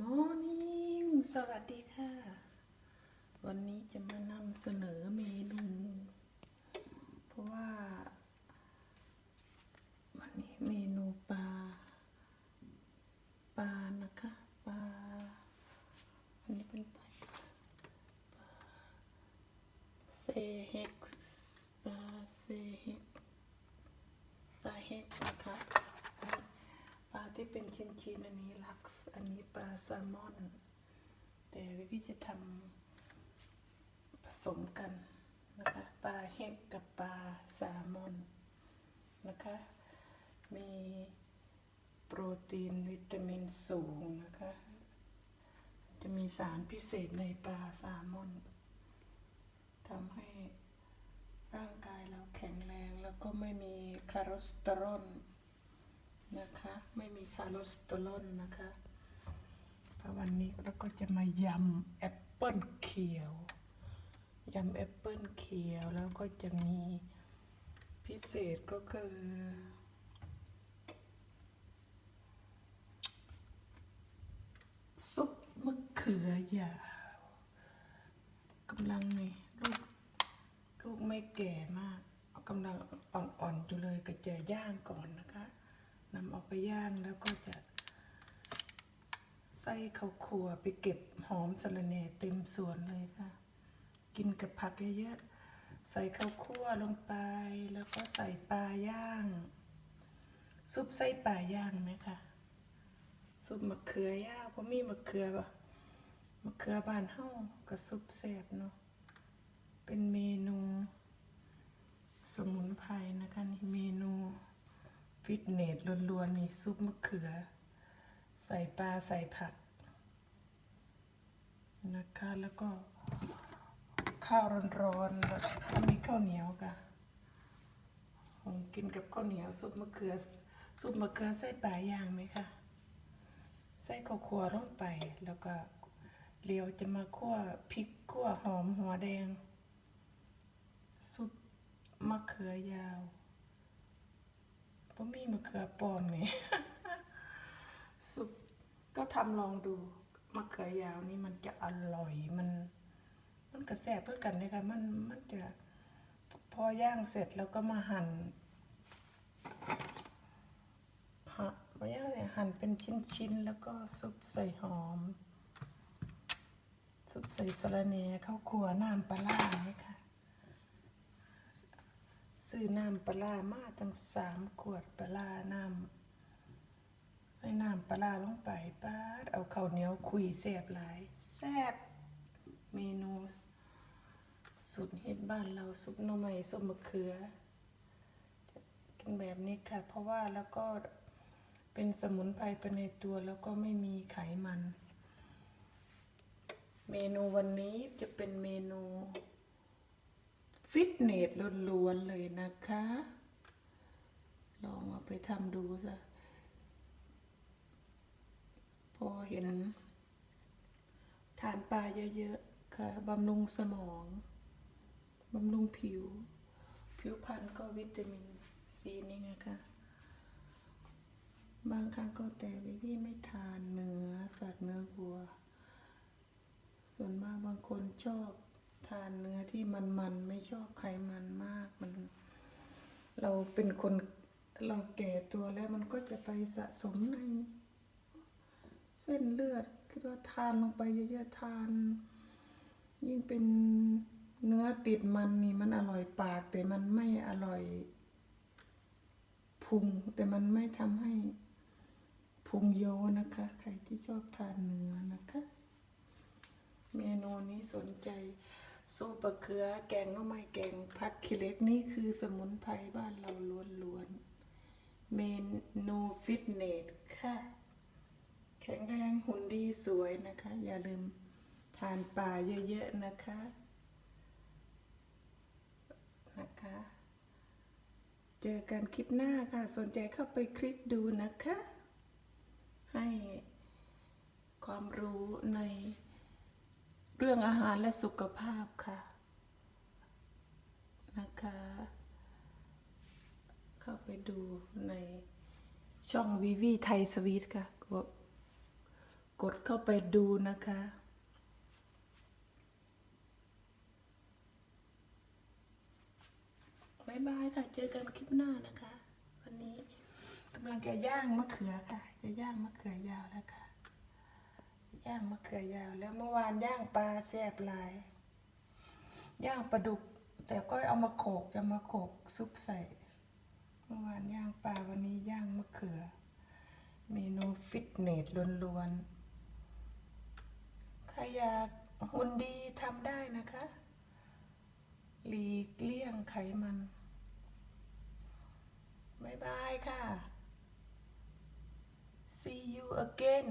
Morning สวัสดีค่ะ วันนี้จะมานำเสนอเมนู เพราะว่า วันนี้เมนูปลา ปลานะคะ ปลา อันนี้เป็นปลาเซเฮกปลาเซเฮกปลาเฮกนะคะ ปลาที่ เป็นชิ้นอันนี้ลักซ์อันนี้ปลาแซลมอน แต่วิธีจะทำผสมกันนะคะปลาแห้งกับปลาแซลมอนนะคะ มีโปรตีนวิตามินสูงนะคะ จะมีสารพิเศษในปลาแซลมอนทำให้ร่างกายเราแข็งแรงแล้วก็ไม่มีคอเลสเตอรอล นะคะ ไม่มีคาร์โลสเตอรอลนะคะพระวันนี้เราก็จะมายำแอปเปิลเขียวยำแอปเปิลเขียวแล้วก็จะมีพิเศษก็คือซุปมะเขือยาวกำลังนี่ลูกลูกไม่แก่มากกำลังอ่อนๆอยู่เลยก็จะย่างก่อนนะคะ นำออกไปย่างแล้วก็จะใส่ข้าวคั่วไปเก็บหอมสะระแหน่เต็มสวนเลยค่ะ กินกับผักเยอะๆ ใส่ข้าวคั่วลงไป แล้วก็ใส่ปลาย่าง ซุปใส่ปลาย่างไหมคะซุปมะเขือย่างเพราะมีมะเขือปะมะเขือบานเฮากับซุปแซ่บเนาะเป็นเมนู สมุนไพรนะคะเมนู ฟิตเนสล้วนๆนี่ซุปมะเขือ ใส่ปลาใส่ผักนะคะแล้วก็ข้าวร้อนๆแล้วก็มีข้าวเหนียวค่ะผมกินกับข้าวเหนียวซุปมะเขือซุปมะเขือใส่ปลาย่างไหมคะใส่ข้าวคั่วลงไปแล้วก็เลียวจะมาคั่วพริกคั่วหอมหัวแดง ซุปมะเขือยาว บ่มีมะเขือปลอมนี่ซุปก็ทำลองดูมะเขือยาวนี่มันจะอร่อยมัน มันกระแสบเพื่อกันนะคะมันมันจะพอย่างเสร็จแล้วก็มาหั่นหั่นไม่ใช่เนี่ยหั่นเป็นชิ้นๆแล้วก็ซุปใส่หอม ซุปใส่สะระแหน่ข้าวคั่วน้ำปลาร้าไหมคะ ซื้อน้ำปลามาตั้งสามขวดปลาน้ำใส่น้ำปลาลงไปป้าดเอาข้าวเหนียวคุยแซ่บหลายแซ่บเมนูสุดฮิตบ้านเราซุปหน่อไม้ส้มมะเขือกินแบบนี้ค่ะ เพราะว่าแล้วก็เป็นสมุนไพรไปในตัวแล้วก็ไม่มีไขมัน เมนูวันนี้จะเป็นเมนู ฟิตเนสล้วนๆเลยนะคะ ลองเอาไปทำดูซะพอเห็น ทานปลาเยอะๆ ค่ะบำรุงสมองบำรุงผิว ผิวพรรณก็วิตามินซีนี่นะคะ บางครั้งก็แต่วิวี่ไม่ทานเนื้อสัตว์เนื้อวัว ส่วนมากบางคนชอบ ทานเนื้อที่มันมันๆไม่ชอบไขมันมากมัน เราเป็นคนเราแก่ตัวแล้วมันก็จะไปสะสมใน เส้นเลือดคิดว่าทานลงไปเยอะๆทาน ยิ่งเป็นเนื้อติดมันนี่มันอร่อยปาก แต่มันไม่อร่อยพุงแต่มันไม่ทำให้พุงโยนะคะ ใครที่ชอบทานเนื้อนะคะ เมนูนี้สนใจ สู้ปลาเขือแกงน้อไม้แกงผัดขี้เล็กนี่คือสมุนไพรบ้านเราล้วนๆเมนูฟิตเนสค่ะ แข็งแรงหุ่นดีสวยนะคะ อย่าลืมทานปลาเยอะๆนะคะนะคะ เจอกันคลิปหน้าค่ะ สนใจเข้าไปคลิกดูนะคะ ให้ความรู้ใน เรื่องอาหารและสุขภาพค่ะนะคะ เข้าไปดูในช่องวิวีไทยสวีทค่ะ กดกดเข้าไปดูนะคะบายบายค่ะ เจอกันคลิปหน้านะคะ วันนี้กำลังจะย่างมะเขือค่ะ จะย่างมะเขือยาวแล้วค่ะ ย่างมะเขือยาว แล้วเมื่อวานย่างปลาแซ่บหลาย ย่างปลาดุก แต่ก็เอามาโขกจะมาโขกซุปใส่ เมื่อวานย่างปลาวันนี้ย่างมะเขือ เมนูฟิตเนสล้วนๆใครอยากหุ่นดีทำได้นะคะหลีกเลี่ยงไขมันบายบายค่ะ see you again